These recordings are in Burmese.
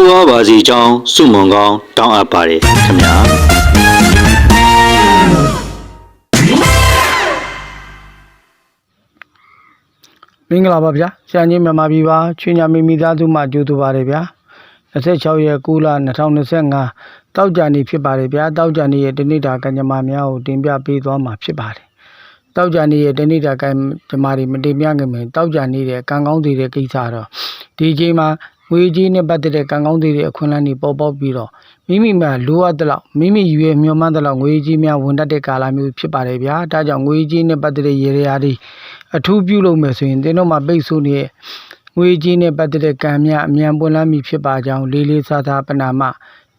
တိုးဝါပါစီကြောင်းစုမုံကောင်းတောင်းအပ်ပါတယ်ခင်ဗျာမင်္ဂလာပါဗျာဆရာကြီးမြန်မာပြည်ပါချွေညာမီမိသားစုမှကြိုဆိုပါတယ်ဗျာ26ရက်9လ2025တောက်ကြနေဖြစ်ပါတယ်ဗျာတောက်ကြနေရဲ့တနေ့တာကံကြမ္မာများကိုတင်ပြပေးသွားမှာဖြစ်ပါတယ်တောက်ကြနေရဲ့တနေ့တာကံကြမ္မာတွေမတင်ပြခင်မှာတောက်ကြနေတဲ့ကံကောင်းသေးတဲ့ကိစ္စတော့ဒီအချိန်မှာ ငွေကြီးနဲ့ပတ်သက်တဲ့ကံကောင်းသေးတဲ့အခွင့်အလမ်းတွေပေါ်ပေါက်ပြီးတော့မိမိမှာလိုအပ်တဲ့လောက်မိမိရွေမျှော်မှန်းတဲ့လောက်ငွေကြီးများဝင်တတ်တဲ့ကာလမျိုးဖြစ်ပါတယ်ဗျာဒါကြောင့်ငွေကြီးနဲ့ပတ်သက်တဲ့ရေရာတွေအထူးပြုလုပ်မယ်ဆိုရင်သင်တို့မှာပိတ်ဆို့နေတဲ့ငွေကြီးနဲ့ပတ်သက်တဲ့ကံများအမြန်ပွင့်လန်းမည်ဖြစ်ပါကြောင်းလေးလေးစားစားပနာမ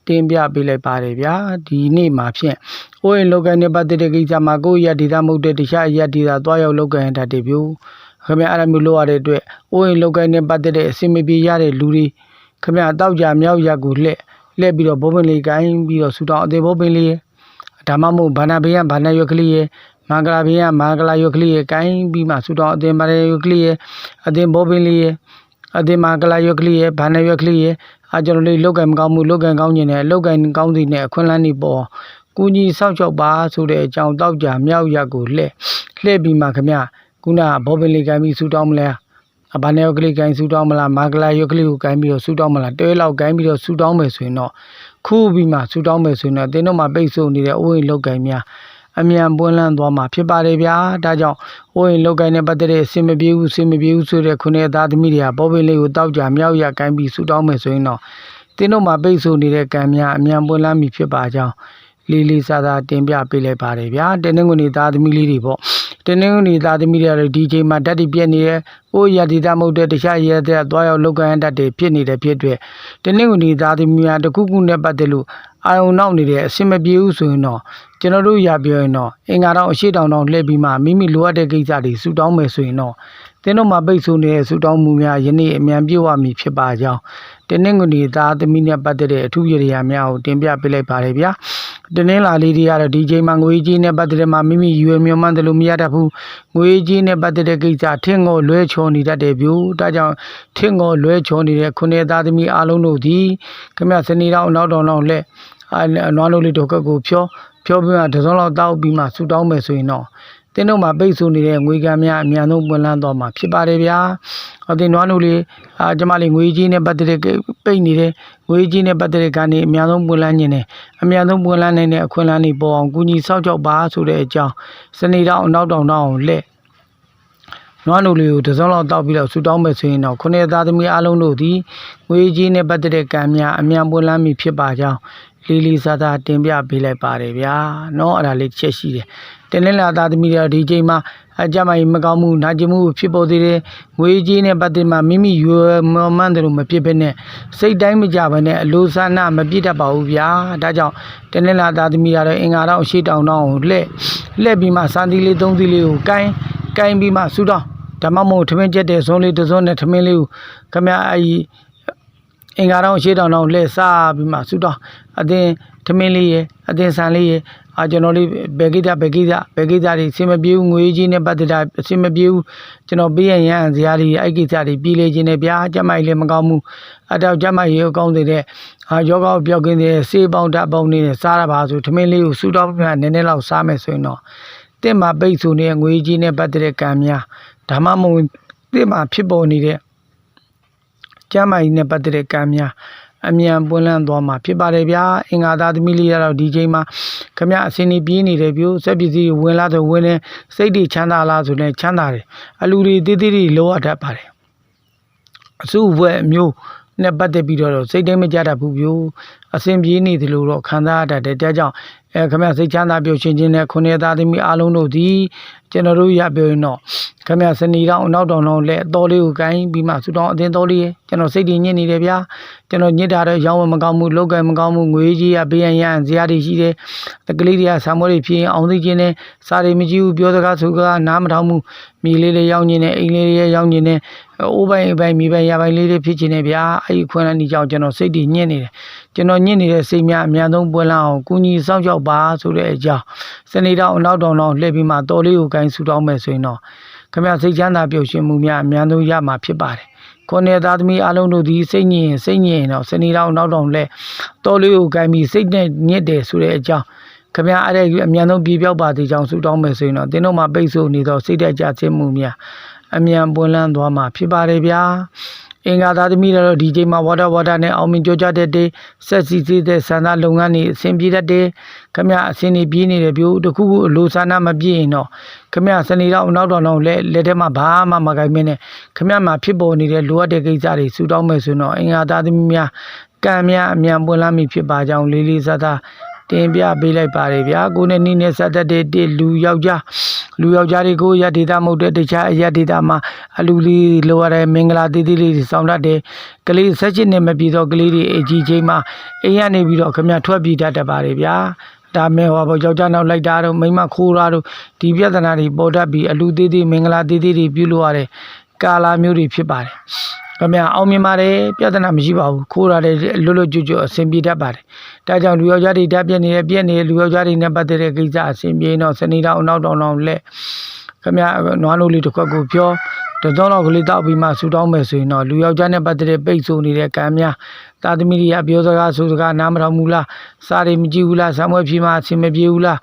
တင်ပြပေးလိုက်ပါတယ်ဗျာဒီနေ့မှာဖြင့်အိုးရင်လောကန်နဲ့ပတ်သက်တဲ့ကိစ္စမှာကိုယ့်ရဒေသမဟုတ်တဲ့တခြားအရဒေသသွားရောက်လောကန်တတ်တယ်ဗျ ခင်ဗျအဲ့ဒါမျိုးလုပ်ရတဲ့အတွက်အိုးရင်လောကန်နဲ့ပတ်သက်တဲ့အစီအမပြေရတဲ့လူတွေခင်ဗျအတော့ကြမြောက်ရက်ကိုလှည့်လှည့်ပြီးတော့ဘောပင်လေးကိုင်းပြီးတော့ဆူတောင်းအသေးဘောပင်လေးဒါမှမဟုတ်ဘာနာဘေးကဘာနာရွက်ကလေးရဲ့မင်္ဂလာဘေးကမင်္ဂလာရွက်ကလေးရဲ့ကိုင်းပြီးမှဆူတောင်းအတင်ပါရရွက်ကလေးရဲ့အတင်ဘောပင်လေးရဲ့အတင်မင်္ဂလာရွက်ကလေးရဲ့ဘာနာရွက်ကလေးရဲ့အကျွန်တော်လေးလောက်ကံမကောင်းမှုလောက်ကံကောင်းခြင်းနဲ့လောက်ကံကောင်းစီနဲ့အခွင့်အလမ်းတွေပေါ်ကူညီဆောက်ရှောက်ပါဆိုတဲ့အကြောင်းတောက်ကြမြောက်ရက်ကိုလှည့်လှည့်ပြီးမှခမ ခုနကဘောပင်လေးကိုင်းပြီးဆူတောင်းမလဲအဘာနေယောက်ကလေးကိုင်းဆူတောင်းမလားမင်္ဂလာရွက်ကလေးကိုကိုင်းပြီးတော့ဆူတောင်းမလားတဲလောက်ကိုင်းပြီးတော့ဆူတောင်းမယ်ဆိုရင်တော့ခုပြီးမှဆူတောင်းမယ်ဆိုရင်တော့တင်းတို့မှာပိတ်ဆို့နေတဲ့အိုးအိမ်လောက်ကိုင်းများအမြန်ပွင့်လန်းသွားမှာဖြစ်ပါတယ်ဗျာဒါကြောင့်အိုးအိမ်လောက်ကိုင်းနဲ့ပတ်သက်တဲ့အစင်မပြေဘူးအစင်မပြေဘူးဆိုတဲ့ခုနှစ်သားသမီးတွေကဘောပင်လေးကိုတောက်ကြမြောက်ရကိုင်းပြီးဆူတောင်းမယ်ဆိုရင်တော့တင်းတို့မှာပိတ်ဆို့နေတဲ့ကံများအမြန်ပွင့်လန်းပြီဖြစ်ပါကြောင်းလေးလေးစားစားတင်ပြပေးလိုက်ပါတယ်ဗျာတင်းနှင်းကုန်သားသမီးလေးတွေပေါ့ တင်းနှင်းကုန်သားသမီးတွေကတော့ဒီချိန်မှာဓာတ်တိပြက်နေရဲအိုးရဒီတာမဟုတ်တဲ့တခြားရဲတဲ့သွားရောက်လောက်ကိုင်းတတ်တယ်ဖြစ်နေတဲ့ဖြစ်တဲ့တင်းနှင်းကုန်သားသမီးများတစ်ခုခုနဲ့ပတ်သက်လို့အာယုံနောက်နေတဲ့အဆင်မပြေဘူးဆိုရင်တော့ကျွန်တော်တို့ရပြောရင်တော့အင်္ဂါတော့အရှိတောင်တောင်လှည့်ပြီးမှမိမိလိုအပ်တဲ့ကိစ္စတွေဆူတောင်းမယ်ဆိုရင်တော့ တင်းတို့မှာပိတ်ဆို့နေတဲ့ဆူတောင်းမှုများယနေ့အမြန်ပြေဝမည်ဖြစ်ပါကြောင်းတင်းနှင်းကုန်ဒီသားသမီးနဲ့ပတ်သက်တဲ့အထူးရည်ရများကိုတင်ပြပေးလိုက်ပါတယ်ဗျာတင်းနှင်းလာလေးတွေကတော့ဒီချိန်မှာငွေကြီးနဲ့ပတ်သက်တဲ့မှာမိမိရွယ်မြွမ်းမှန်းတယ်လို့မရတတ်ဘူးငွေကြီးနဲ့ပတ်သက်တဲ့ကိစ္စထင်းကိုလွဲချော်နေတတ်တယ်ဗျို့ဒါကြောင့်ထင်းကိုလွဲချော်နေတဲ့ခုနှစ်သားသမီးအားလုံးတို့သည်ခမစနေတော့နောက်တော့နောက်လက်အဲနွားနိုးလေးတော့ကကိုဖြောဖြောပြီးမှတစ်စုံလောက်တောက်ပြီးမှဆူတောင်းမယ်ဆိုရင်တော့ တင်းတို့မှာပိတ်ဆို့နေတဲ့ငွေကံများအများဆုံးပွင့်လန်းသွားမှာဖြစ်ပါတယ်ဗျာ။အတင်နွားနိုးလေးအာကျမလေးငွေကြီးနဲ့ပတ်သက်တဲ့ပိတ်နေတဲ့ငွေကြီးနဲ့ပတ်သက်တဲ့ကနေအများဆုံးပွင့်လန်းခြင်းနဲ့အများဆုံးပွင့်လန်းနိုင်တဲ့အခွင့်အလမ်းတွေပေါ်အောင်ကူညီဆောက်ကြောက်ပါဆိုတဲ့အကြောင်းစနေတော့နောက်တောင်တော့အောင်လက်နွားနိုလေးကိုတစ်စုံလောက်တောက်ပြီးတော့ဆူတောင်းမယ်ဆိုရင်တော့ခုနှစ်သားသမီးအလုံးတို့သည်ငွေကြီးနဲ့ပတ်သက်တဲ့ကံများအမြန်ပွင့်လန်းမည်ဖြစ်ပါကြောင်း လေးလေးစားစားတင်ပြပေးလိုက်ပါတယ်ဗျာเนาะအဲ့ဒါလေးချက်ရှိတယ်တင်းလင်းလာသားသမီးတွေဒီချိန်မှာအကြမ်းမကြီးမကောင်းမှုနာကျင်မှုဖြစ်ပေါ်သေးတယ်ငွေကြီးနဲ့ပတ်သက်မှမိမိရွယ်မော်မှန်းတယ်လို့မဖြစ်ဘဲနဲ့စိတ်တိုင်းမကြဘဲနဲ့အလိုဆန္ဒမပြည့်တတ်ပါဘူးဗျာဒါကြောင့်တင်းလင်းလာသားသမီးတွေကတော့အင်္ဂါတော့ရှေ့တောင်တောင်ကိုလှည့်လှည့်ပြီးမှစံသီလေးသုံးသီလေးကိုကိုင်းကိုင်းပြီးမှဆူတောင်း ဓမ္မမို့ထမင်းချက်တဲ့ဇုံးလေးတစ်စုံနဲ့ထမင်းလေးကိုခမအကြီး အင်္ဂါတော့ရှေးတောင်တော့လှည့်စားပြီးမှဆူတော့အတင်းထမင်းလေးရယ်အတင်းဆန်လေးရယ်အာကျွန်တော်လေးဘယ်ကိစ္စဘယ်ကိစ္စဘယ်ကိစ္စတွေအဆင်မပြေဘူးငွေကြီးနဲ့ပတ်သက်တာအဆင်မပြေဘူးကျွန်တော်ပေးရရန်ဇာတ်တွေအဲ့ကိစ္စတွေပြည်လေခြင်းနဲ့ဗျာကျမကြီးလည်းမကောင်းဘူးအတော့ကျမကြီးကိုကောင်းတဲ့အာယောဂကိုပြောက်ကင်းတဲ့စေးပေါင်းဓာတ်ပေါင်းနေတဲ့စားရပါဆိုထမင်းလေးကိုဆူတော့ပြနည်းနည်းလောက်စားမယ်ဆိုရင်တော့တင့်မှာပိတ်ဆိုနေတဲ့ငွေကြီးနဲ့ပတ်သက်တဲ့ကံများဓမ္မမုံတင့်မှာဖြစ်ပေါ်နေတဲ့ ကျမ်းမာရေးနဲ့ပတ်သက်တဲ့ကံများအမြန်ပွင့်လန်းသွားမှာဖြစ်ပါတယ်ဗျာအင်္ဂါသားသမီးလေးကတော့ဒီချိန်မှာခမအစင်းနေပြေးနေတယ်ပြိုစက်ပစ္စည်းတွေဝင်လာဆိုဝင်နေစိတ်တွေချမ်းသာလားဆိုလည်းချမ်းသာတယ်အလူတွေတေးသေးတွေလောရတတ်ပါတယ်အစုဘွဲ့အမျိုး နဲ့ပတ်သက်ပြီးတော့စိတ်တိုင်းမကြတတ်ဘူးပြိုအစင်ပြေးနေတယ်လို့တော့ခံစားရတတ်တယ်တဲ့ကြောင့်အဲခမစိတ်ချမ်းသာပျော်ရွှင်ခြင်းနဲ့ခုနှစ်သားသမီးအားလုံးတို့သည်ကျွန်တော်တို့ရပြောရင်တော့ခမစနီတော့နောက်တောင်တော့လက်အတော်လေးကိုကိုင်းပြီးမှဆူတောင်းအတင်းတော်လေးရဲ့ကျွန်တော်စိတ်တည်ညစ်နေတယ်ဗျာကျွန်တော်ညစ်တာတော့ရောင်းဝယ်မကောင်းဘူးလောက်ကဲမကောင်းဘူးငွေကြီးကပေးရန်ရန်ဇရာတွေရှိတယ်တကလေးတွေကဆာမွေးတွေဖြစ်ရင်အောင်သိခြင်းနဲ့စားတွေမကြည့်ဘူးပြောစကားဆိုကားနားမထောင်ဘူးမိလေးလေးရောင်းခြင်းနဲ့အိမ်လေးလေးရောင်းခြင်းနဲ့ အိုးပိုင်းအိမ်ပိုင်းမိပိုင်းရပိုင်းလေးတွေဖြစ်ခြင်းနဲ့ဗျာအဲ့ဒီခွန်းလန်းဒီကြောင့်ကျွန်တော်စိတ်တည်ညစ်နေတယ်ကျွန်တော်ညစ်နေတဲ့စိတ်များအများဆုံးပွင့်လာအောင်ကုညီစောင့်ရှောက်ပါဆိုတဲ့အကြောင်းစနေတော့နောက်တောင်တော့လှည့်ပြီးမှတော်လေးကိုကိုင်းဆူတောင်းမယ်ဆိုရင်တော့ခမစိတ်ချမ်းသာပျော်ရွှင်မှုများအများဆုံးရမှာဖြစ်ပါတယ်ခေါင်းနဲ့သားသမီးအလုံးတို့ဒီစိတ်ညစ်ရင်စိတ်ညစ်ရင်တော့စနေတော့နောက်တောင်လှည့်တော်လေးကိုကိုင်းပြီးစိတ်နဲ့ညစ်တယ်ဆိုတဲ့အကြောင်းခမအဲ့ဒါအမြန်ဆုံးပြေပြောက်ပါသေးကြောင်းဆူတောင်းမယ်ဆိုရင်တော့တင်းတို့မှာပိတ်ဆို့နေတော့စိတ်တက်ကြခြင်းမှုများ အမြန်ပွင့်လန်းသွားမှာဖြစ်ပါတယ်ဗျာအင်္ဂါသားသမီးတို့ဒီချိန်မှာ water water နဲ့အောင်မြင်ကြကြတဲ့တေးဆက်စီစီတဲ့ဆန္ဒလုပ်ငန်းတွေအဆင်ပြေတတ်တယ်ခမအဆင်နေပြေးနေတယ်ပြို့တခုခုအလိုဆန္ဒမပြေရင်တော့ခမစနေတော့နောက်တော့တော့လက်လက်ထဲမှာဘာမှမကိုင်မင်းနဲ့ခမမှာဖြစ်ပေါ်နေတဲ့လိုအပ်တဲ့ကိစ္စတွေဆူတောင်းမယ်ဆိုတော့အင်္ဂါသားသမီးများကံများအမြန်ပွင့်လာမိဖြစ်ပါကြောင်းလေးလေးစားစား တင်ပြပေးလိုက်ပါတယ်ဗျာကိုနဲ့နီးနဲ့ဆက်သက်တဲ့တစ်လူယောက်ျားလူယောက်ျားတွေကိုရဒေတာမဟုတ်တဲ့တခြားအရဒေတာမှာအလူလေးလိုရတဲ့မင်္ဂလာတီးတီးလေးတွေစောင်းတတ်တယ်ကလေးဆက်ချစ်နေမပြီးတော့ကလေးတွေအကြီးချင်းမှာအိမ်ကနေပြီးတော့ခမထွက်ပြေးတတ်တတ်ပါတယ်ဗျာဒါမဲ့ဟောပေါ့ယောက်ျားနောက်လိုက်တာတော့မိန်းမခိုးတာတော့ဒီပြဿနာတွေပေါ်တတ်ပြီးအလူသေးသေးမင်္ဂလာသေးသေးတွေပြုလို့ရတဲ့ကာလာမျိုးတွေဖြစ်ပါတယ် ခမအောင်မြင်ပါတယ်ပြဿနာမရှိပါဘူးခိုးရတယ်လွတ်လွတ်ကျွတ်ကျွတ်အဆင်ပြေတတ်ပါတယ်ဒါကြောင့်လူယောက်ျားတွေတက်ပြက်နေတယ်ပြက်နေတယ်လူယောက်ျားတွေနဲ့ပတ်သက်တဲ့ကိစ္စအဆင်ပြေတော့စနေတော့နောက်တော့တော့လက်ခမနွားနိုးလေးတစ်ခွက်ကိုပြောတသောတော့ကလေးတောက်ပြီးမှဆူတောင်းမယ်ဆိုရင်တော့လူယောက်ျားနဲ့ပတ်သက်တဲ့ပိတ်ဆို့နေတဲ့ကံများ တာသမီတွေကပြောစကားဆိုစကားနားမထောင်ဘူးလားစားတွေမကြည့်ဘူးလားဆံမွဲဖြီးမှအဆင်မပြေဘူးလား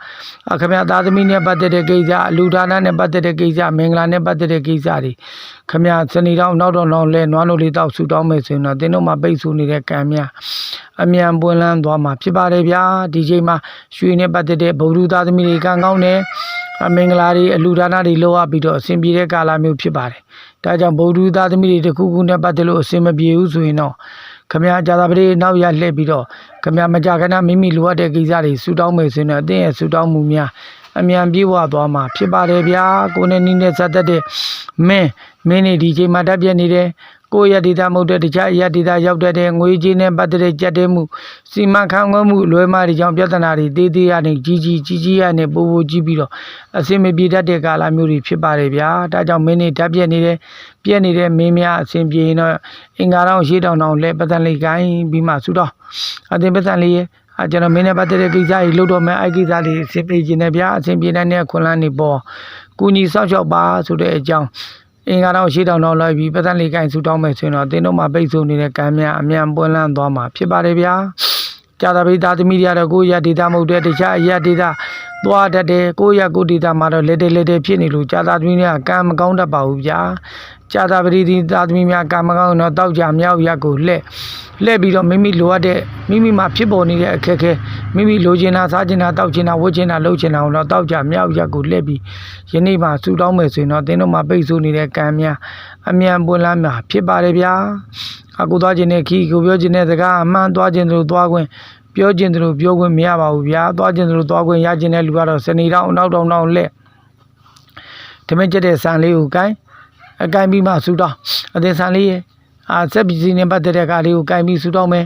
အခမတာသမီနဲ့ပတ်သက်တဲ့ကိစ္စအလူဒါနနဲ့ပတ်သက်တဲ့ကိစ္စမင်္ဂလာနဲ့ပတ်သက်တဲ့ကိစ္စတွေခမစနေတော့နောက်တော့နောက်လဲနွားနိုးလေးတောက်ဆူတောင်းမယ်ဆိုရင်တော့တင်းတို့မှာပိတ်ဆို့နေတဲ့ကံများအမြန်ပွင့်လန်းသွားမှာဖြစ်ပါတယ်ဗျာဒီချိန်မှာရွှေနဲ့ပတ်သက်တဲ့ဗုဒ္ဓသားသမီတွေကံကောင်းတယ်အမင်္ဂလာတွေအလူဒါနတွေလောက်ရပြီးတော့အစဉ်ပြေတဲ့ကာလမျိုးဖြစ်ပါတယ်။ဒါကြောင့်ဗုဒ္ဓသားသမီးတွေတစ်ခုခုနဲ့ပတ်သက်လို့အစဉ်မပြေဘူးဆိုရင်တော့ ခမရဂျာသာပတိနောက်ရလှည့်ပြီးတော့ခမရမကြခဏမိမိလိုအပ်တဲ့ကိစ္စတွေဆူတောင်းမယ်ဆိုရင်တော့အသင်ရဲ့ဆူတောင်းမှုများအမြန်ပြေဝသွားမှာဖြစ်ပါတယ်ဗျာကိုနဲ့နီးနဲ့ဆက်သက်တဲ့မင်းမင်းနေဒီချိန်မှာတက်ပြက်နေတယ် ကိုရဒေတာမဟုတ်တဲ့တခြားရဒေတာရောက်တဲ့ငွေကြေးနဲ့ပတ်သက်တဲ့ကြက်တဲမှုစီမံခန့်ခွဲမှုလွယ်မာတွေကြောင့်ပြဿနာတွေတေးသေးရနေကြီးကြီးကြီးကြီးရနေပိုးပိုးကြီးပြီးတော့အစင်မပြေတတ်တဲ့ကာလမျိုးတွေဖြစ်ပါတယ်ဗျာဒါကြောင့်မင်းနေတက်ပြက်နေတယ်ပြက်နေတဲ့မင်းများအစင်ပြေရင်တော့အင်္ဂါတောင်ရှေးတောင်တောင်လက်ပတန်လေးကိုင်းပြီးမှဆူတော့အတင်ပတန်လေးရဲ့အကျွန်တော်မင်းနဲ့ပတ်သက်တဲ့ကိစ္စကြီးလုပ်တော့မယ်အဲ့ကိစ္စလေးအဆင်ပြေခြင်းနဲ့ဗျာအဆင်ပြေနိုင်တဲ့ခွန်လန်းနေပေါ်ကုညီဆောက်ရှောက်ပါဆိုတဲ့အကြောင်း အင်္ဂါတော့ရှေ့တောင်တော့လိုက်ပြီးပတ်သက်လေးကိုင်းဆူတောင်းမယ်ဆိုရင်တော့တင်းတို့မှာပိတ်ဆို့နေတဲ့ကံများအမြန်ပွင့်လန်းသွားမှာဖြစ်ပါတယ်ဗျာကြာတာပိသားသမီးတွေကတော့ကိုရဒေတာမဟုတ်တဲ့တခြားအရဒေတာသွားတတ်တယ်ကိုရကိုဒေတာမှာတော့လက်တဲလက်တဲဖြစ်နေလို့ကြာတာသမီးတွေကကံမကောင်းတတ်ပါဘူးဗျာကြာတာပတိဒီသားသမီးများကံမကောင်းတော့တောက်ကြမြောက်ရက်ကိုလှည့် လှည့်ပြီးတော့မိမိလိုအပ်တဲ့မိမိမှာဖြစ်ပေါ်နေတဲ့အခက်အခဲမိမိလိုချင်တာစားချင်တာတောက်ချင်တာဝတ်ချင်တာလှုပ်ချင်တာကိုတော့တောက်ကြမြောက်ရက်ကိုလှည့်ပြီးယနေ့မှဆူတောင်းမယ်ဆိုရင်တော့တင်းတို့မှာပိတ်ဆို့နေတဲ့ကံများအမြန်ပွင့်လန်းမှာဖြစ်ပါတယ်ဗျာအခုသွားခြင်းနဲ့ခီကိုပြောခြင်းနဲ့စကားအမှန်သွားခြင်းတို့သွားခွင့်ပြောခြင်းတို့ပြောခွင့်မရပါဘူးဗျာသွားခြင်းတို့သွားခွင့်ရခြင်းတဲ့လူကတော့စနေတောင်းနောက်တောင်းတောင်းလက်ဓမင်းကျက်တဲ့ဆန်လေးကိုကိုင်းအကိုင်းပြီးမှဆူတောင်းအသင်ဆန်လေးရဲ့ အာဆက်ပစ္စည်းနဲ့ပတ်သက်တဲ့ကားလေးကိုကိုင်းပြီးဆူတောင်းမယ်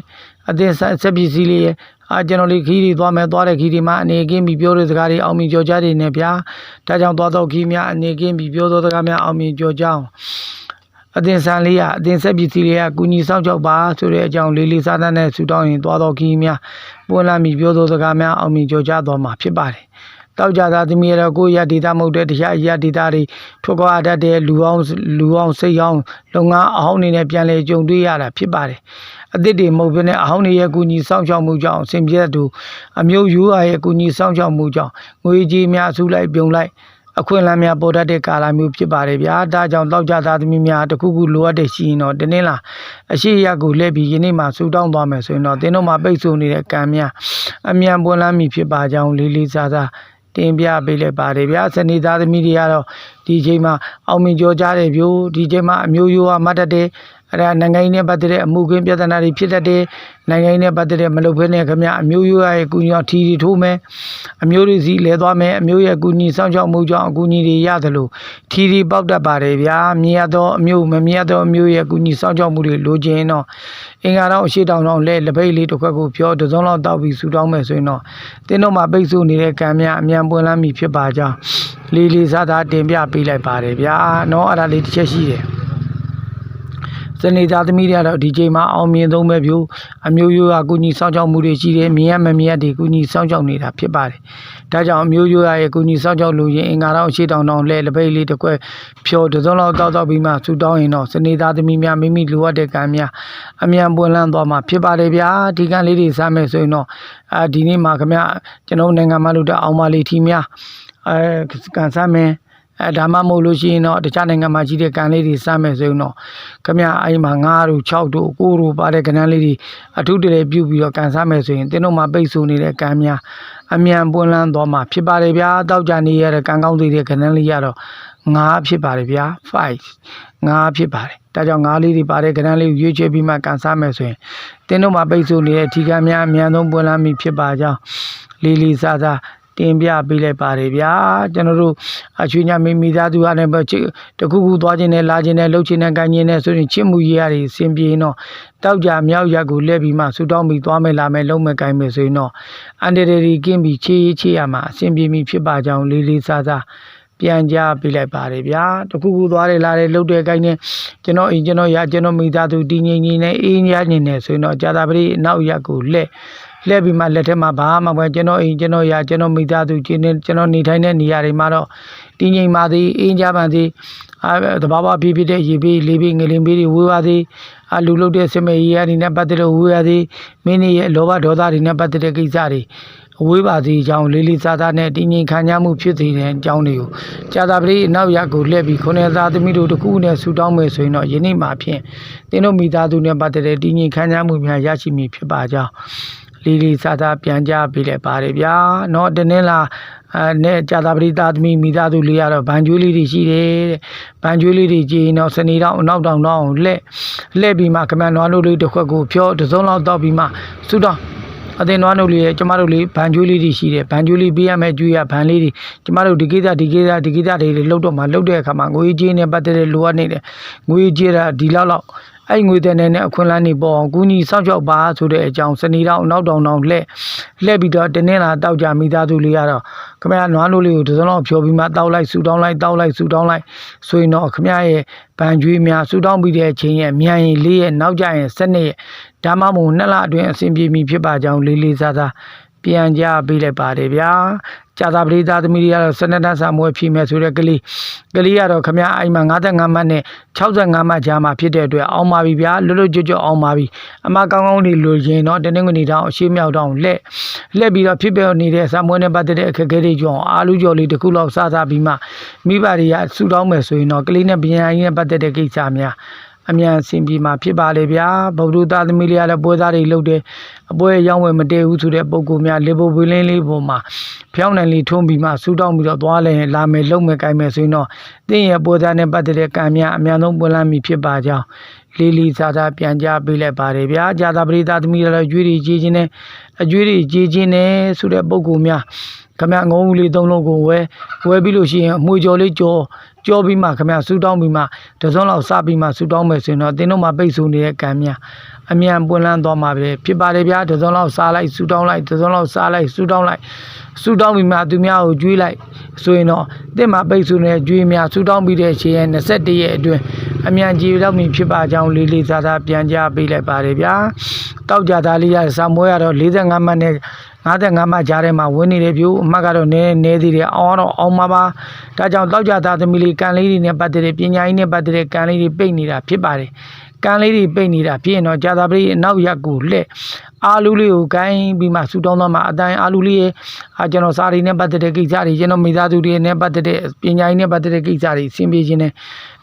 အသင်ဆက်ပစ္စည်းလေးရဲ့အာကျွန်တော်လေးခီးတွေသွားမယ်သွားတဲ့ခီးတွေမှာအနေကင်းပြီးပြောတဲ့စကားတွေအောင်မြင်ကြော်ကြတွေနဲ့ဗျာဒါကြောင့်သွားတော့ခီးများအနေကင်းပြီးပြောသောစကားများအောင်မြင်ကြော်ကြအောင်အသင်ဆန်လေးကအသင်ဆက်ပစ္စည်းလေးကကုညီဆောက်ကြောက်ပါဆိုတဲ့အကြောင်းလေးလေးစားသားနဲ့ဆူတောင်းရင်သွားတော့ခီးများပွင့်လာပြီးပြောသောစကားများအောင်မြင်ကြော်ကြသွားမှာဖြစ်ပါတယ် တောက်ကြသားသမီးရတော့ကိုရဒေတာမဟုတ်တဲ့တရားရဒေတာတွေထွက်ခွာတတ်တဲ့လူအောင်လူအောင်စိတ်အောင်လုပ်ငန်းအဟောင်းနေနဲ့ပြန်လဲကြုံတွေ့ရတာဖြစ်ပါတယ်အသစ်တွေမဟုတ်ဘဲနဲ့အဟောင်းတွေရဲ့ကုညီစောင့်ရှောက်မှုကြောင့်အစဉ်ပြေသူအမျိုးယူရရဲ့ကုညီစောင့်ရှောက်မှုကြောင့်ငွေကြီးများစုလိုက်ပြုံလိုက်အခွင့်အလမ်းများပေါ်တတ်တဲ့ကာလမျိုးဖြစ်ပါတယ်ဗျာဒါကြောင့်တောက်ကြသားသမီးများတစ်ခုခုလိုအပ်တဲ့ရှိရင်တော့တင်းင်းလာအရှိရက်ကိုလှည့်ပြီးယနေ့မှဆူတောင်းသွားမယ်ဆိုရင်တော့တင်းတို့မှာပိတ်ဆို့နေတဲ့ကံများအမြန်ပွင့်လန်းမည်ဖြစ်ပါကြောင်းလေးလေးစားစား တင်ပြပေးလိုက်ပါတယ်ဗျာစနေသားသမီးတွေကတော့ဒီချိန်မှာအောင်မြင်ကြောကြတဲ့ဗျို့ဒီချိန်မှာအမျိုးရိုးကမတ်တတ်တဲ့ အဲ့ဒါနိုင်ငံရေးနဲ့ပတ်သက်တဲ့အမှုကင်းပြဿနာတွေဖြစ်တတ်တယ်နိုင်ငံရေးနဲ့ပတ်သက်တဲ့မလုပ်ဖဲနဲ့ခင်ဗျအမျိုးရိုးရဲ့ကုညီအောင်ထီထီထိုးမယ်အမျိုးတွေစီလဲသွားမယ်အမျိုးရဲ့ကုညီစောင့်ရှောက်မှုကြောင့်အကူအညီတွေရသလိုထီထီပေါက်တတ်ပါတယ်ဗျာမြင်ရသောအမျိုးမမြင်ရသောအမျိုးရဲ့ကုညီစောင့်ရှောက်မှုတွေလိုချင်တော့အင်္ဂါတော့အရှိတောင်တော့လဲလက်ပိတ်လေးတစ်ခွက်ကိုပြောတစုံလောက်တောက်ပြီးဆူတောင်းမယ်ဆိုရင်တော့တင်းတော့မှပိတ်ဆို့နေတဲ့ကံများအမြန်ပွင့်လန်းပြီဖြစ်ပါကြောင်းလီလီစားစားတင်ပြပေးလိုက်ပါတယ်ဗျာနော်အဲ့ဒါလေးတစ်ချက်ရှိတယ် စနေသားသမီးတွေကတော့ဒီချိန်မှာအောင်မြင်ဆုံးပဲဖြူအမျိုးရိုးကကုညီစောင့်ရှောက်မှုတွေရှိတယ်မြင်ရမမြင်ရတွေကုညီစောင့်ရှောက်နေတာဖြစ်ပါတယ်ဒါကြောင့်အမျိုးရိုးရဲ့ကုညီစောင့်ရှောက်လို့ရင်အင်္ဂါတော့အရှိတောင်တောင်လဲလက်ပိတ်လေးတစ်ခွက်ဖြောတစ်စုံလောက်တောက်တောက်ပြီးမှဆူတောင်းရင်တော့စနေသားသမီးများမိမိလိုအပ်တဲ့ကံများအမြန်ပွင့်လန်းသွားမှာဖြစ်ပါတယ်ဗျာဒီကံလေးတွေစားမယ်ဆိုရင်တော့အာဒီနေ့မှာခင်ဗျကျွန်တော်နိုင်ငံမှာလို့တဲ့အောင်မလေးထီများအဲကန်စားမယ် အဲဒါမှမဟုတ်လို့ရှိရင်တော့တခြားနိုင်ငံမှာကြီးတဲ့ကန်လေးတွေစမ်းမယ်ဆိုရင်တော့ခမရအဲ့မှာ9တို့6တို့9တို့ပါတဲ့ကဏ္ဍလေးတွေအထူးတည်းပြုတ်ပြီးတော့ကန်စားမယ်ဆိုရင်တင်းတို့မှာပိတ်ဆို့နေတဲ့ကန်များအမြန်ပွင့်လန်းသွားမှာဖြစ်ပါတယ်ဗျာတောက်ကြနေရတဲ့ကန်ကောင်းသေးတဲ့ကဏ္ဍလေးရတော့9ဖြစ်ပါတယ်ဗျာ5 9ဖြစ်ပါတယ်ဒါကြောင့်9လေးတွေပါတဲ့ကဏ္ဍလေးကိုရွေးချယ်ပြီးမှကန်စားမယ်ဆိုရင်တင်းတို့မှာပိတ်ဆို့နေတဲ့ထီကံများအမြန်ဆုံးပွင့်လန်းပြီဖြစ်ပါကြောင်းလေးလေးစားစား တင်ပြပေးလိုက်ပါတယ်ဗျာကျွန်တော်တို့အချွေညာမိမိသားစုအနေနဲ့တခုခုသွားခြင်းနဲ့လာခြင်းနဲ့လှုပ်ခြင်းနဲ့ကန်ခြင်းနဲ့ဆိုရင်ချစ်မှုရေးရည်စင်ပြေတော့တောက်ကြမြောက်ရက်ကိုလှည့်ပြီးမှဆူတောင်းပြီးသွားမယ်လာမယ်လုံးမယ်ကိုင်းမယ်ဆိုရင်တော့အန်တရရီကင်းပြီးချေးချေးရမှာအစင်ပြေမိဖြစ်ပါကြောင်းလေးလေးစားစားပြန်ကြပေးလိုက်ပါတယ်ဗျာတခုခုသွားတယ်လာတယ်လှုပ်တယ်ကိုင်းနေကျွန်တော်အိမ်ကျွန်တော်ရကျွန်တော်မိသားစုတည်ငြိမ်ငြိမ်နဲ့အေးညာနေနေဆိုရင်တော့ဂျာတာပရိအနောက်ရက်ကိုလှည့် လှည့်ပြီးမှလက်ထက်မှာဘာမှမပဲကျွန်တော်အိမ်ကျွန်တော်ရကျွန်တော်မိသားစုချင်းနေကျွန်တော်နေထိုင်တဲ့နေရာတွေမှာတော့တည်ငြိမ်ပါသည်အေးကြပါသည်အဲတဘာဝဖြစ်ဖြစ်တဲ့ရေပေးလေးပေးငလင်ပေးတွေဝေးပါသည်အလူလုတ်တဲ့စမေရီယာတွေနဲ့ပတ်သက်လို့ဝေးရသည်မင်းရဲ့လောဘဒေါသတွေနဲ့ပတ်သက်တဲ့ကိစ္စတွေအဝေးပါသည်အကြောင်းလေးလေးစားစားနဲ့တည်ငြိမ်ခံကြမှုဖြစ်စေတဲ့အကြောင်းတွေကိုကြာသာပတိအနောက်ရက်ကိုလှည့်ပြီးခုနှစ်သားသမီးတို့တခုနဲ့ဆူတောင်းမယ်ဆိုရင်တော့ယနေ့မှဖြင့်တင်းတို့မိသားစုနဲ့ပတ်သက်တဲ့တည်ငြိမ်ခံကြမှုများရရှိမည်ဖြစ်ပါကြောင်း လီလီစားစားပြန်ကြပေးလိုက်ပါတယ်ဗျာเนาะတနင်္လာအဲနဲ့ကြာသာပရိသသမီမိသားစုလေးရတော့ဗန်ကျွေးလေးတွေရှိတယ်တဲ့ဗန်ကျွေးလေးတွေကြည်ရင်တော့စနေတော့အနောက်တောင်တော့လှဲ့လှဲ့ပြီးမှခမန်နွားတို့လေးတစ်ခွက်ကိုဖြောတစ်စုံလောက်တောက်ပြီးမှစူတော့အတင်နွားတို့လေးကျမတို့လေးဗန်ကျွေးလေးတွေရှိတယ်ဗန်ကျွေးလေးပေးရမယ်ကျွေးရဗန်လေးတွေကျမတို့ဒီကိစ္စဒီကိစ္စဒီကိစ္စတွေလှုပ်တော့မှလှုပ်တဲ့အခါမှာငွေကြေးနဲ့ပတ်သက်တဲ့လိုအပ်နေတဲ့ငွေကြေးတာဒီလောက်လောက် အဲ့ငွေတဲ့နဲ့အခွင့်အလမ်းနေပေါ်အောင်ကူညီစောင့်ရှောက်ပါဆိုတဲ့အကြောင်းစနေတော့အနောက်တောင်တောင်လှည့်လှည့်ပြီးတော့တင်းနေလာတောက်ကြမိသားစုလေးကတော့ခမရနွားလို့လေးကိုတစ်စုံလောက်ဖြောပြီးမှတောက်လိုက်ဆူတောင်းလိုက်တောက်လိုက်ဆူတောင်းလိုက်ဆိုရင်တော့ခမရရဲ့ဗန်ကျွေးများဆူတောင်းပြီးတဲ့အချိန်ရဲ့မြန်ရင်လေးရဲ့နောက်ကျရင်စနစ်ရဲ့ဒါမှမဟုတ်နှစ်လအတွင်းအဆင်ပြေမီဖြစ်ပါကြောင်းလေးလေးစားစား ပြန်ကြပေးလိုက်ပါတယ်ဗျာကြာသာပရိသသမီးတွေကတော့စနတဆာမွေးဖြီးမယ်ဆိုတဲ့ကလေးကလေးကတော့ခမအိမ်မှာ55မှတ်နဲ့65မှတ်ကြားမှာဖြစ်တဲ့အတွက်အောင်ပါပြီဗျာလွတ်လွတ်ကျွတ်ကျွတ်အောင်ပါပြီအမကောင်းကောင်းလေးလိုရင်တော့တနင်္ဂနွေတောင်အရှိမြောက်တောင်လက်လက်ပြီးတော့ဖြစ်ပြနေတဲ့ဆာမွေးနဲ့ပတ်သက်တဲ့အခက်အခဲတွေကြောင့်အာလူကျော်လေးတစ်ခုလောက်စားစားပြီးမှမိဘတွေကဆူတောင်းမယ်ဆိုရင်တော့ကလေးနဲ့ပညာရေးနဲ့ပတ်သက်တဲ့ကိစ္စများ အမြန်အဆင်ပြေမှာဖြစ်ပါလေဗျာဗုဒ္ဓသားသမီးလေးကလည်းပွဲသားတွေလုပ်တယ်အပွဲရောင်းဝယ်မတည့်ဘူးဆိုတဲ့ပုံကူများလေဘိုဘွေးလင်းလေးပေါ်မှာဖျောင်းနယ်လေးထုံးပြီးမှဆူတောင်းပြီးတော့သွားလဲလာမယ်လုံမယ်ကြိုင်မယ်ဆိုရင်တော့တင်းရဲ့ပွဲသားနဲ့ပတ်သက်တဲ့ကံများအမြန်ဆုံးပွင့်လန်းပြီဖြစ်ပါကြောင်းလေးလေးစားစားပြန်ကြပေးလိုက်ပါတယ်ဗျာဂျာတာပရိသသမီးလည်းကျွေးတွေကြီးချင်းနဲ့အကျွေးတွေကြီးချင်းနဲ့ဆိုတဲ့ပုံကူများခမငုံဦးလေးသုံးလုံးကိုဝဲဝဲပြီးလို့ရှိရင်အမွေကျော်လေးကြော် ကြောပြီးမှခမဆူတောင်းပြီးမှတစုံလောက်စပြီးမှဆူတောင်းမယ်ဆိုရင်တော့တင်းတို့မှာပိတ်ဆို့နေတဲ့ကံများ အမြန်ပွင့်လန်းသွားမှာပဲဖြစ်ပါတယ်ဗျာတစုံလောက်စားလိုက်ဆူတောင်းလိုက်တစုံလောက်စားလိုက်ဆူတောင်းလိုက်ဆူတောင်းပြီးမှသူများကိုကျွေးလိုက်ဆိုရင်တော့တင်းမှာပိတ်ဆို့နေတဲ့ကျွေးများဆူတောင်းပြီးတဲ့အချိန်ရဲ့21ရက်အတွင်းအမြန်ကြီးတော့မြဖြစ်ပါကြောင်းလေးလေးစားစားပြန်ကြပေးလိုက်ပါတယ်ဗျာတောက်ကြသားလေးရစာမွေးရတော့45မှတ်နဲ့55မှကြားထဲမှာဝင်းနေတဲ့ဖြူအမှတ်ကတော့နည်းနည်းသေးတယ်အောင်တော့အောင်ပါပါဒါကြောင့်တောက်ကြသားသမီးလေးကန်လေးတွေနဲ့ပတ်သက်တဲ့ပညာရေးနဲ့ပတ်သက်တဲ့ကန်လေးတွေပိတ်နေတာဖြစ်ပါတယ် ကကန်းလေးတွေပိတ်နေတာဖြစ်ရင်တော့ကြာသာပတိအနောက်ရက်ကိုလှည့်အာလူလေးကိုကိုင်းပြီးမှဆူတောင်းသွားမှာအတိုင်းအာလူလေးရဲ့အာကျွန်တော်စာရီနဲ့ပတ်သက်တဲ့ကိစ္စတွေကျွန်တော်မိသားစုတွေနဲ့ပတ်သက်တဲ့ပညာရေးနဲ့ပတ်သက်တဲ့ကိစ္စတွေဆင်ပြေခြင်းနဲ့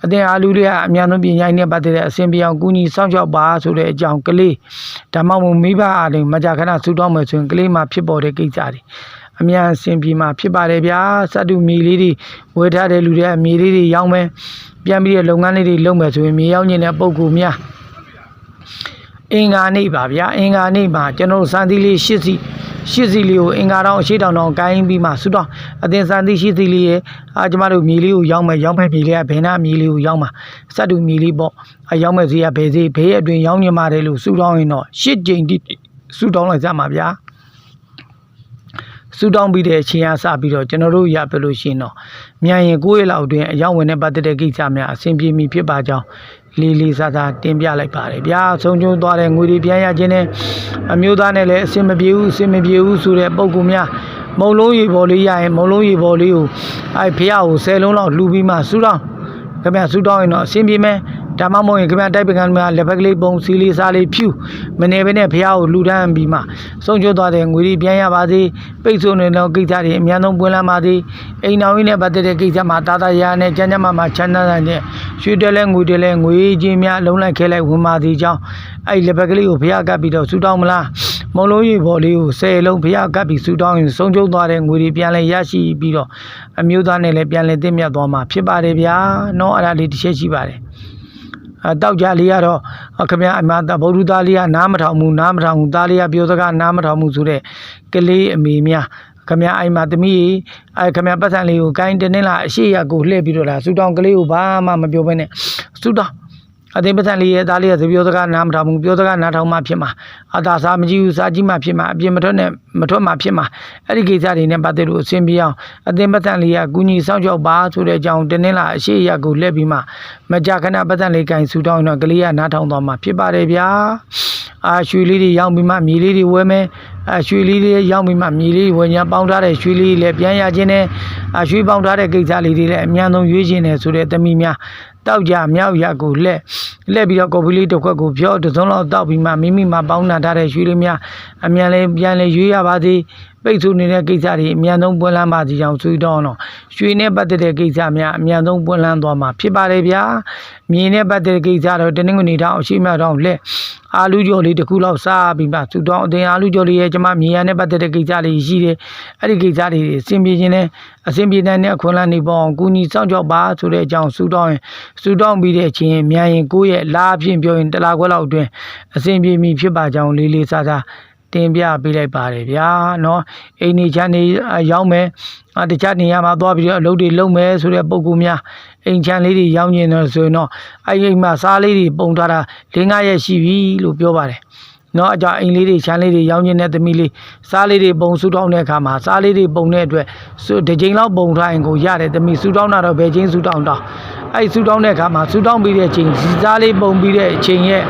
အတင်းအာလူလေးကအများဆုံးပညာရေးနဲ့ပတ်သက်တဲ့အဆင်ပြေအောင်ကူညီစောင့်ရှောက်ပါဆိုတဲ့အကြောင်းကလေးဒါမှမဟုတ်မိဘအားလည်းမကြာခဏဆူတောင်းမယ်ဆိုရင်ကလေးမှဖြစ်ပေါ်တဲ့ကိစ္စတွေ အမြန်အဆင်ပြေမှာဖြစ်ပါတယ်ဗျာစတုမြေလေးတွေဝယ်ထားတဲ့လူတွေကမြေလေးတွေရောင်းမယ်ပြန်ပြီးတဲ့လုပ်ငန်းလေးတွေလုပ်မယ်ဆိုရင်မြေရောင်းနေတဲ့ပုံကူများအင်္ဂါနေ့ပါဗျာအင်္ဂါနေ့မှာကျွန်တော်တို့စံသီးလေး၈စီ၈စီလေးကိုအင်္ဂါတော့အရှိတောင်တော့ကိုင်းပြီးမှဆူတော့အသင်စံသီး၈စီလေးရဲ့အာကျမတို့မြေလေးကိုရောင်းမယ်ရောင်းမဲ့မြေလေးကဘယ်နာမြေလေးကိုရောင်းမှာစတုမြေလေးပေါ့အရောင်းမဲ့ဈေးကဘယ်ဈေးဘေးအတွင်ရောင်းနေမှာတယ်လို့ဆူတောင်းရင်တော့၈ကြိမ်တိဆူတောင်းလိုက်ကြမှာဗျာ ဆူတောင်းပြီးတဲ့အချိန်အားစပြီးတော့ကျွန်တော်တို့ရပြလို့ရှိရင်တော့မြန်ရင်ကိုယ့်ရဲ့လောက်အတွင်းအရောက်ဝင်တဲ့ပတ်သက်တဲ့ကိစ္စများအဆင်ပြေမီဖြစ်ပါကြောင်းလေးလေးစားစားတင်ပြလိုက်ပါတယ်ဗျာဆုံးကျုံသွားတဲ့ငွေတွေပြန်ရခြင်းနဲ့အမျိုးသားနဲ့လည်းအဆင်မပြေဘူးအဆင်မပြေဘူးဆိုတဲ့ပုံကူများမုံလုံးရေပေါ်လေးရရင်မုံလုံးရေပေါ်လေးကိုအဲဖះကို10လုံးလောက်လှူပြီးမှဆူတောင်းခင်ဗျာဆူတောင်းရင်တော့အဆင်ပြေမယ် ဒါမှမဟုတ်ရင်ခင်ဗျာတိုက်ပင်ကများလက်ဖက်ကလေးပုံစီလေးစားလေးဖြူမနေပဲနဲ့ဖះကိုလူတန်းပြီးမှဆုံးချွတ်သွားတဲ့ငွေတွေပြန်ရပါစေပိတ်ဆို့နေတော့ကိစ္စတွေအများဆုံးပွင့်လာပါစေအိမ်တော်ကြီးနဲ့ပတ်သက်တဲ့ကိစ္စမှာတာတာရာနဲ့ကျန်းကျန်းမာမာချမ်းသာတဲ့ရွှေတက်လဲငွေတက်လဲငွေချင်းများလုံးလိုက်ခဲလိုက်ဝင်ပါစေကြောင်းအဲ့လက်ဖက်ကလေးကိုဖះကပ်ပြီးတော့ဆူတောင်းမလားမုံလုံးရီပေါ်လေးကိုဆယ်လုံးဖះကပ်ပြီးဆူတောင်းရင်ဆုံးချွတ်သွားတဲ့ငွေတွေပြန်လဲရရှိပြီးတော့အမျိုးသားနဲ့လည်းပြန်လဲတင့်မြတ်သွားမှာဖြစ်ပါတယ်ဗျာနော်အဲ့ဒါလေးတစ်ချက်ရှိပါတယ် တောက်ကြလေးကတော့အခမရအမတာဗုဒ္ဓသားလေးကနားမထောင်ဘူးနားမထောင်ဘူးသားလေးကပြောစကားနားမထောင်ဘူးဆိုတဲ့ကလေးအမေများခမရအိမ်မှာတမီးအဲခမရပတ်စံလေးကိုကိုင်းတင်းနေလာအရှိရကိုလှည့်ပြီးတော့လာဆူတောင်းကလေးကိုဘာမှမပြောဘဲနဲ့ဆူတောင်း အသိပစံလေးရဲ့သားလေးကသပြောစကားနားမထောင်ဘူးပြောစကားနားထောင်မှဖြစ်မှာအသာစားမကြည့်ဘူးစားကြည့်မှဖြစ်မှာအပြင်မထွက်နဲ့မထွက်မှဖြစ်မှာအဲ့ဒီကိစ္စတွေနဲ့ပတ်သက်လို့အဆင်ပြေအောင်အသိပစံလေးကကုညီစောင့်ကြောက်ပါဆိုတဲ့အကြောင်းတင်းနေလာအရှိရကိုလှည့်ပြီးမှမကြခဏပစံလေးကင်ဆူတောင်းတော့ကလေးကနားထောင်သွားမှဖြစ်ပါတယ်ဗျာအာရွှေလေးတွေရောင်းပြီးမှမြေလေးတွေဝဲမယ်အာရွှေလေးတွေရောင်းပြီးမှမြေလေးတွေဝယ်ညာပေါင်းထားတဲ့ရွှေလေးတွေလည်းပြန်ရခြင်းနဲ့အာရွှေပေါင်းထားတဲ့ကိစ္စလေးတွေလည်းအများဆုံးရွေးခြင်းနဲ့ဆိုတဲ့သမီးများတောက်ကြမြောက်ရကိုလှက်လှက်ပြီးတော့ကော်ဖီလေးတစ်ခွက်ကိုဖြောတစ်စုံလောက်တောက်ပြီးမှမိမိမှာပေါင်းနာထားတဲ့ရွှေလေးများအမြန်လေးပြန်လေးရွေးရပါသေးပိတ်ဆို့နေတဲ့ကိစ္စတွေအမြန်ဆုံးပွင့်လန်းပါစီကြောင်ဆွေးတောင်းတော့ရွှေနဲ့ပတ်သက်တဲ့ကိစ္စများအမြန်ဆုံးပွင့်လန်းသွားမှာဖြစ်ပါတယ်ဗျာမြေနဲ့ပတ်သက်တဲ့ကိစ္စတော့တနင်္ဂနွေတောင်အရှိမြောက်တောင်လက်အာလူကျော်လေးတစ်ခုလောက်စားပြီးမှသူတောင်းအတင်အာလူကျော်လေးရဲ့ကျမမြေရနဲ့ပတ်သက်တဲ့ကိစ္စလေးရှိတယ်အဲ့ဒီကိစ္စတွေအဆင်ပြေခြင်းနဲ့အဆင်ပြေနိုင်တဲ့အခွင့်အလမ်းတွေပေါ့အောင်ကုညီစောင့်ကြောက်ပါဆိုတဲ့အကြောင်းဆူတောင်းရင်ဆူတောင်းပြီးတဲ့အချိန်မြန်ရင်ကိုယ့်ရဲ့လာအဖြစ်ပြောရင်တစ်လားခွဲလောက်အတွင်းအစဉ်ပြေမီဖြစ်ပါကြောင်းလေးလေးစားစား တင်ပြပေးလိုက်ပါတယ်ဗျာเนาะအိမ်နေချမ်းနေရောက်မယ်အတခြားနေရာမှာသွားပြီးတော့အလုပ်တွေလုပ်မယ်ဆိုတဲ့ပုံကူများအိမ်ချမ်းလေးတွေရောင်းနေတော့ဆိုရင်တော့အဲ့ဒီအိမ်မှာစားလေးတွေပုံထားတာ၄၅ရက်ရှိပြီလို့ပြောပါတယ်နော်အကြအိမ်လေးတွေချမ်းလေးတွေရောင်းနေတဲ့သမီးလေးစားလေးတွေပုံဆူတောင်းတဲ့အခါမှာစားလေးတွေပုံတဲ့အတွက်ဒီချိန်လောက်ပုံထားရင်ကိုရတယ်သမီးဆူတောင်းတာတော့ဘယ်ချင်းဆူတောင်းတောင်းအဲ့ဆူတောင်းတဲ့အခါမှာဆူတောင်းပြီးတဲ့အချိန်စီစားလေးပုံပြီးတဲ့အချိန်ရဲ့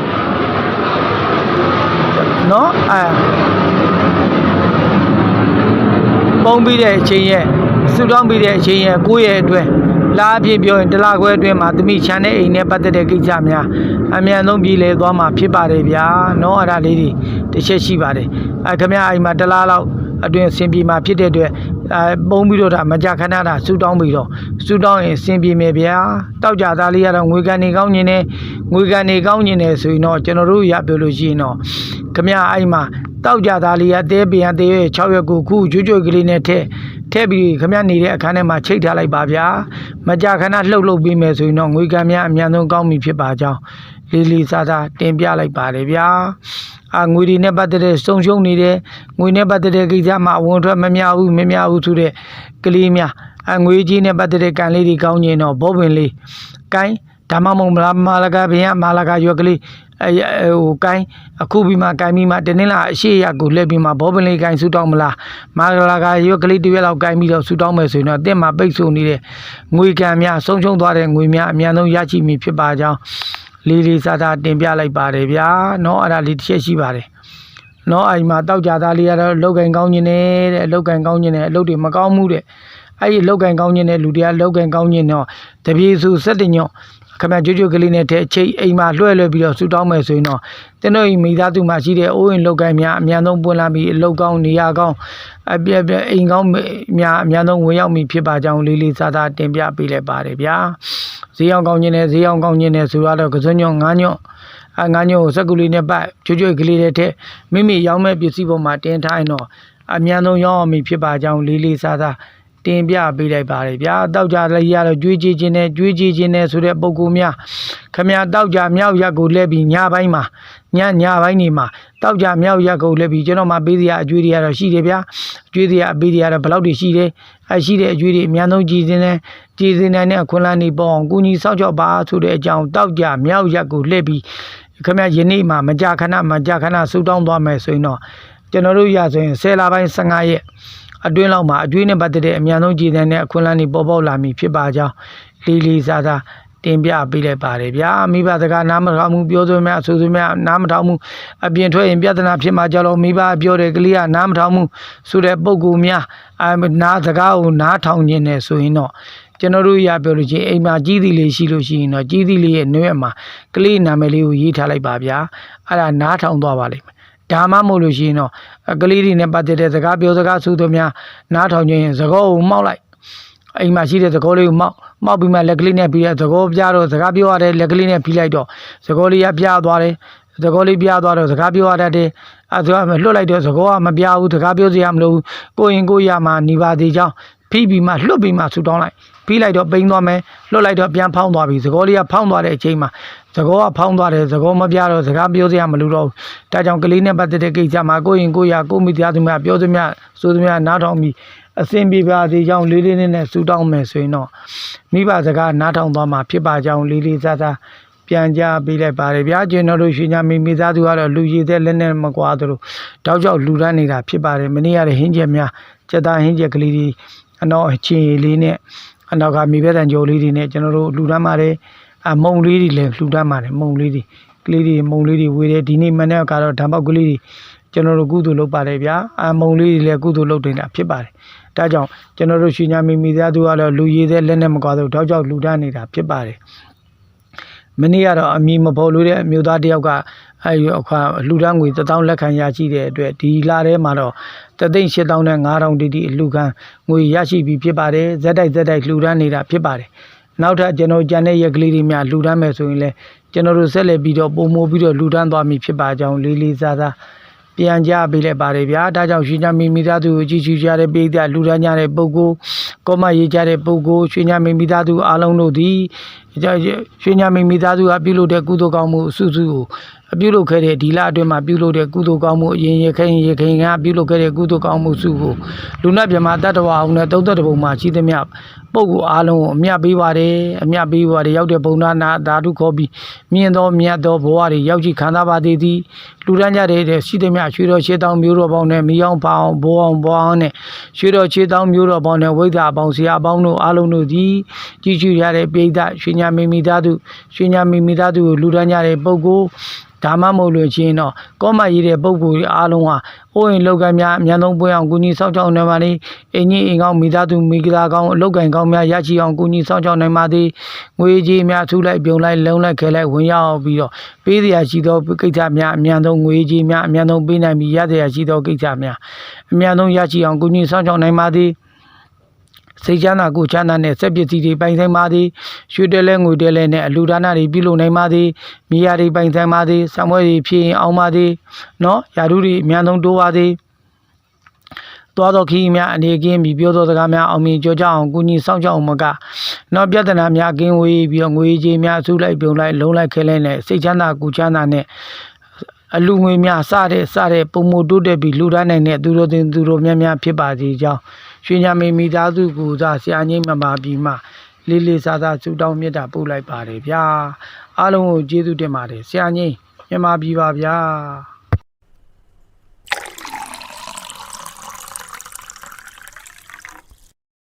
နော်အဲပုံပြီးတဲ့အချိန်ရဲ့ဆူတောင်းပြီးတဲ့အချိန်ရဲ့ကိုယ့်ရဲ့အတွက်လာအဖြစ်ပြောရင်တလားခွဲအတွင်းမှာသမီးချမ်းတဲ့အိမ်နဲ့ပတ်သက်တဲ့ကိစ္စများအမြန်ဆုံးပြည်လဲသွားမှာဖြစ်ပါတယ်ဗျာနော်အဲ့ဒါလေးတွေတစ်ချက်ရှိပါတယ်အဲခမအိမ်မှာတလားလောက်အတွင်းအဆင်ပြေမှာဖြစ်တဲ့အတွက်အဲပုံပြီးတော့ဒါမကြခဏတာဆူတောင်းပြီးတော့ဆူတောင်းရင်အဆင်ပြေမယ်ဗျာတောက်ကြသားလေးကတော့ငွေကန်နေကောင်းနေတယ်ငွေကန်နေကောင်းနေတယ်ဆိုရင်တော့ကျွန်တော်တို့ရပြောလို့ရှိရင်တော့ ခမအိမ်မှာတောက်ကြသားလေးကတဲပင်အသေးရဲ့6ရက်ကိုခုကျွတ်ကျွတ်ကလေးနဲ့ထည့်ထည့်ပြီးခမနေတဲ့အခန်းထဲမှာချိတ်ထားလိုက်ပါဗျာမကြခဏလှုပ်လှုပ်ပြီးမယ်ဆိုရင်တော့ငွေကန်များအများဆုံးကောင်းပြီဖြစ်ပါကြောင်းလေးလေးစားစားတင်ပြလိုက်ပါတယ်ဗျာအာငွေတွေနဲ့ပတ်သက်တဲ့စုံရှုံနေတယ်ငွေနဲ့ပတ်သက်တဲ့ကိစ္စမှာအဝင်ထွက်မများဘူးမများဘူးဆိုတဲ့ကလေးများအငွေကြီးနဲ့ပတ်သက်တဲ့ကန်လေးတွေကောင်းကျင်တော့ဘောပင်လေးကိုင်း ဓမ္မမုံမာလကဘင်ကမာလကရွက်ကလေးအဲဟိုကိုင်းအခုပြီးမှကိုင်းပြီးမှတင်းင်းလာအရှိရကိုလှည့်ပြီးမှဘောပင်လေးကိုင်းဆူတောင်းမလားမာလကရွက်ကလေးတစ်ရွက်လောက်ကိုင်းပြီးတော့ဆူတောင်းမယ်ဆိုရင်တော့အစ်မပိတ်ဆိုနေတဲ့ငွေကံများဆုံးရှုံးသွားတဲ့ငွေများအများဆုံးရရှိမိဖြစ်ပါကြောင်းလေးလေးစားစားတင်ပြလိုက်ပါတယ်ဗျာเนาะအဲ့ဒါလေးတစ်ချက်ရှိပါတယ် နော်အိမ်မှာတောက်ကြသားလေးကတော့လောက်ကင်ကောင်းခြင်းနဲ့တဲ့အလောက်ကင်ကောင်းခြင်းနဲ့အလုပ်တွေမကောင်းမှုတဲ့အဲ့ဒီအလောက်ကင်ကောင်းခြင်းနဲ့လူတွေကလောက်ကင်ကောင်းခြင်းတော့တပြေစုစက်တညော့ ခမကျွတ်ကျွတ်ကလေးနဲ့တဲ့ချိတ်အိမ်မှာလွှဲလွှဲပြီးတော့ဆူတောင်းမယ်ဆိုရင်တော့ကျွန်တော်ဤမိသားစုမှာရှိတဲ့အိုးရင်လောက်ကိုင်းများအမြန်ဆုံးပွင့်လာပြီးအလောက်ကောင်းနေရာကောင်းအပြက်ပြက်အိမ်ကောင်းများအမြန်ဆုံးဝင်ရောက်မိဖြစ်ပါကြောင်းလေးလေးစားစားတင်ပြပေးလိုက်ပါတယ်ဗျာဈေးအောင်ကောင်းခြင်းနဲ့ဈေးအောင်ကောင်းခြင်းနဲ့ဆိုရတော့ကစွန်းညွန့်ငါးညွန့်အငါးညွန့်ကိုစက်ကူလေးနဲ့ပတ်ကျွတ်ကျွတ်ကလေးတဲ့တဲ့မိမိရောင်းမဲ့ပစ္စည်းပေါ်မှာတင်ထားရင်တော့အမြန်ဆုံးရောင်းအောင်မိဖြစ်ပါကြောင်းလေးလေးစားစား တင်ပြပေးလိုက်ပါတယ်ဗျာတောက်ကြလည်းရတော့ကြွေးကြည့်ခြင်းနဲ့ကြွေးကြည့်ခြင်းနဲ့ဆိုတဲ့ပုံကူများခမရတောက်ကြမြောက်ရက်ကိုလဲပြီးညပိုင်းမှာညညပိုင်းနေမှာတောက်ကြမြောက်ရက်ကိုလဲပြီးကျွန်တော်မှပေးစရာအကျွေးတွေကတော့ရှိတယ်ဗျာအကျွေးတွေကအပေးတွေကတော့ဘယ်လောက်တွေရှိတယ်အဲရှိတဲ့အကျွေးတွေအများဆုံးကြည်ခြင်းနဲ့ကြည်စင်တဲ့အခွင့်အလမ်းတွေပေါ့အောင်ကုညီစောင့်ကြောက်ပါဆိုတဲ့အကြောင်းတောက်ကြမြောက်ရက်ကိုလှည့်ပြီးခမရယနေ့မှာမကြခဏမကြခဏဆူတောင်းသွားမယ်ဆိုရင်တော့ကျွန်တော်တို့ရဆိုရင်10လပိုင်း15ရက် အတွင်းလောက်မှာအကျွေးနဲ့ပတ်သက်တဲ့အမြန်ဆုံးကြည်တန်းတဲ့အခွင့်အလမ်းတွေပေါ်ပေါက်လာမည်ဖြစ်ပါကြောင်းလေးလေးစားစားတင်ပြပေးလိုက်ပါတယ်ဗျာမိဘစကားနားမထောင်မှုပြောဆိုများအဆိုဆိုများနားမထောင်မှုအပြင်ထွက်ရင်ပြဿနာဖြစ်မှာကြောက်လို့မိဘပြောတဲ့ကလေးကနားမထောင်မှုဆိုတဲ့ပုံကူများအနားစကားကိုနားထောင်ခြင်းနဲ့ဆိုရင်တော့ကျွန်တော်တို့ရပြောလို့ချင်းအိမ်မှာကြီးသီလေးရှိလို့ရှိရင်တော့ကြီးသီလေးရဲ့နွဲ့မှာကလေးနာမည်လေးကိုရေးထားလိုက်ပါဗျာအဲ့ဒါနားထောင်သွားပါလိမ့်မယ် ဒါမှမဟုတ်လို့ရှိရင်တော့အကလေးတွေနဲ့ပတ်သက်တဲ့စကားပြောစကားဆိုသူများနားထောင်ခြင်းရင်သကောကိုမောက်လိုက်အိမ်မှာရှိတဲ့သကောလေးကိုမောက်မောက်ပြီးမှလက်ကလေးနဲ့ပြီးတဲ့သကောပြတော့စကားပြောရတဲ့လက်ကလေးနဲ့ပြီးလိုက်တော့သကောလေးကပြသွားတယ်သကောလေးပြသွားတော့စကားပြောရတတ်တယ်အဲဒါကလွတ်လိုက်တော့သကောကမပြဘူးစကားပြောစရာမလိုဘူးကိုရင်ကိုရမှာနေပါသေးကြောင်းဖိပြီးမှလွတ်ပြီးမှဆူတောင်းလိုက် ပြီးလိုက်တော့ပိန်သွားမယ်လွတ်လိုက်တော့ပြန်ဖောင်းသွားပြီသကောလေးကဖောင်းသွားတဲ့အချိန်မှာသကောကဖောင်းသွားတယ်သကောမပြတော့စကားပြောစရာမလိုတော့ဘူးဒါကြောင့်ကလေးနဲ့ပတ်သက်တဲ့ကိစ္စမှာကိုယ့်ရင်ကိုယ့်ရာကိုယ့်မိသားစုများပြောသမျှဆိုသမျှနားထောင်ပြီးအစဉ်ပြေပါသေးကြောင်းလေးလေးနဲ့နဲ့ဆူတောင်းမယ်ဆိုရင်တော့မိဘစကားနားထောင်သွားမှာဖြစ်ပါကြောင်းလေးလေးစားစားပြန်ကြပေးလိုက်ပါတယ်ဗျာကျွန်တော်တို့ရှင်ညာမိမိသားစုကတော့လူရည်တဲ့လက်နဲ့မကွာသလိုတောက်ကြောက်လူရမ်းနေတာဖြစ်ပါတယ်မနေ့ကလည်းဟင်းချက်များစက်သားဟင်းချက်ကလေးတွေအနောက်အချင်းရည်လေးနဲ့ အနောက်ကမိဘတန်ကြော်လေးတွေနဲ့ကျွန်တော်တို့လူရမ်းပါတယ်အမုံလေးတွေလည်းလှူတတ်ပါတယ်မုံလေးတွေကလေးတွေမုံလေးတွေဝေတယ်ဒီနေ့မနေ့ကတော့ဓာတ်ပေါက်ကလေးတွေကျွန်တော်တို့ကုသိုလ်လုပ်ပါတယ်ဗျာအမုံလေးတွေလည်းကုသိုလ်လုပ်နေတာဖြစ်ပါတယ်ဒါကြောင့်ကျွန်တော်တို့ရှင်ညာမိမိသားစုကတော့လူရည်တဲ့လက်နဲ့မကွာတော့တောက်ကြောက်လှူတတ်နေတာဖြစ်ပါတယ်မနေ့ကတော့အမီမဖော်လို့တဲ့အမျိုးသားတယောက်က အဲဒီအခါလှူဒန်းငွေ1000လက်ခံရရှိတဲ့အတွက်ဒီလာထဲမှာတော့တသိန်း8000နဲ့9000တိတိအလှူခံငွေရရှိပြီဖြစ်ပါတယ်ဇက်တိုက်ဇက်တိုက်လှူဒန်းနေတာဖြစ်ပါတယ်နောက်ထပ်ကျွန်တော်ကြံတဲ့ရက်ကလေးတွေများလှူဒန်းမယ်ဆိုရင်လည်းကျွန်တော်တို့ဆက်လက်ပြီးတော့ပုံမိုးပြီးတော့လှူဒန်းသွားမည်ဖြစ်ပါကြောင်းလေးလေးစားစားပြန်ကြပေးလိုက်ပါတယ်ဗျာဒါကြောင့်ရွှေညမီမိသားစုကိုကြည်ချူကြတဲ့ပိဋကလှူဒန်းကြတဲ့ပုဂ္ဂိုလ်ကောမရေးကြတဲ့ပုဂ္ဂိုလ်ရွှေညမီမိသားစုအားလုံးတို့သည်ရွှေညမီမိသားစုကပြုလုပ်တဲ့ကုသိုလ်ကောင်းမှုအစုစုကိုအပြုလုပ်ခဲ့တဲ့ဒီလအတွင်းမှာပြုလုပ်တဲ့ကုသိုလ်ကောင်းမှုအရင်ရခိုင်ရခိုင်ကပြုလုပ်ခဲ့တဲ့ကုသိုလ်ကောင်းမှုစုကိုလူနာမြမတတ္တဝါအောင်နဲ့သုံးသက်တပုံမှာရှိသမျှပုဂ္ဂိုလ်အားလုံးကိုအမြတ်ပေးပါတယ်အမြတ်ပေးပါတယ်ရောက်တဲ့ဘုံနာနာဓာတုခေါ်ပြီးမြင်သောမြတ်သောဘဝတွေရောက်ကြည့်ခံစားပါသေးသည်လူရန်ကြတဲ့ရှိသမျှရွှေတော်ရှေးတောင်မျိုးတော်ပေါင်းနဲ့မိအောင်ဖောင်းဘောအောင်ဘောအောင်နဲ့ရွှေတော်ရှေးတောင်မျိုးတော်ပေါင်းနဲ့ဝိဇ္ဇာပေါင်းဆရာပေါင်းတို့အားလုံးတို့သည်ကြည်ချူရတဲ့ပိဋကရွှေညာမိမိသားစုရွှေညာမိမိသားစုကိုလူရန်ကြတဲ့ပုဂ္ဂိုလ်ဒါမှမဟုတ်လို့ချင်းတော့ကောမရေးတဲ့ပုံကိုယ်ကြီးအားလုံးဟာအိုးရင်လောက်ကများအများဆုံးပွင့်အောင်ကုညီစောင့်ရှောက်နိုင်ပါလေအင်းကြီးအင်ကောင်းမိသားစုမိဂလာကောင်းအလောက်ကင်ကောင်းများရရှိအောင်ကုညီစောင့်ရှောက်နိုင်ပါသည်ငွေကြီးများထူလိုက်ပြုံလိုက်လုံးလိုက်ခဲလိုက်ဝင်ရောက်ပြီးတော့ပေးစရာရှိသောကိစ္စများအများဆုံးငွေကြီးများအများဆုံးပေးနိုင်ပြီးရစရာရှိသောကိစ္စများအများဆုံးရရှိအောင်ကုညီစောင့်ရှောက်နိုင်ပါသည် စိတ်ချမ်းသာကိုယ်ချမ်းသာနဲ့စက်ပစ္စည်းတွေပိုင်ဆိုင်ပါသည်ရွှေတဲလဲငွေတဲလဲနဲ့အလူဒါနတွေပြုလုပ်နိုင်ပါသည်မြေယာတွေပိုင်ဆိုင်ပါသည်ဆံမွဲတွေဖြစ်ရင်အောင်ပါသည်နော်ယာဓုတွေအများဆုံးတိုးပါသည်သွားသောခီးများအနေကင်းပြီးပြောသောစကားများအောင်မြင်ကြောကြအောင်ကုညီစောင့်ရှောက်အောင်မကနောက်ပြဿနာများကင်းဝေးပြီးတော့ငွေကြေးများအစုလိုက်ပြုံလိုက်လုံးလိုက်ခဲလဲနဲ့စိတ်ချမ်းသာကိုယ်ချမ်းသာနဲ့အလူငွေများစတဲ့စတဲ့ပုံမတိုးတက်ပြီးလူဒန်းနိုင်တဲ့သူတို့တင်သူတို့များများဖြစ်ပါစေကြောင်း ရွှေညမေမိသားစုကူစားဆရာကြီးမမပြီးမှလေးလေးစားစားဆုတောင်းမေတ္တာပို့လိုက်ပါတယ်ဗျာအားလုံးကိုကျေးဇူးတင်ပါတယ်ဆရာကြီးမြမပြီးပါဗျာ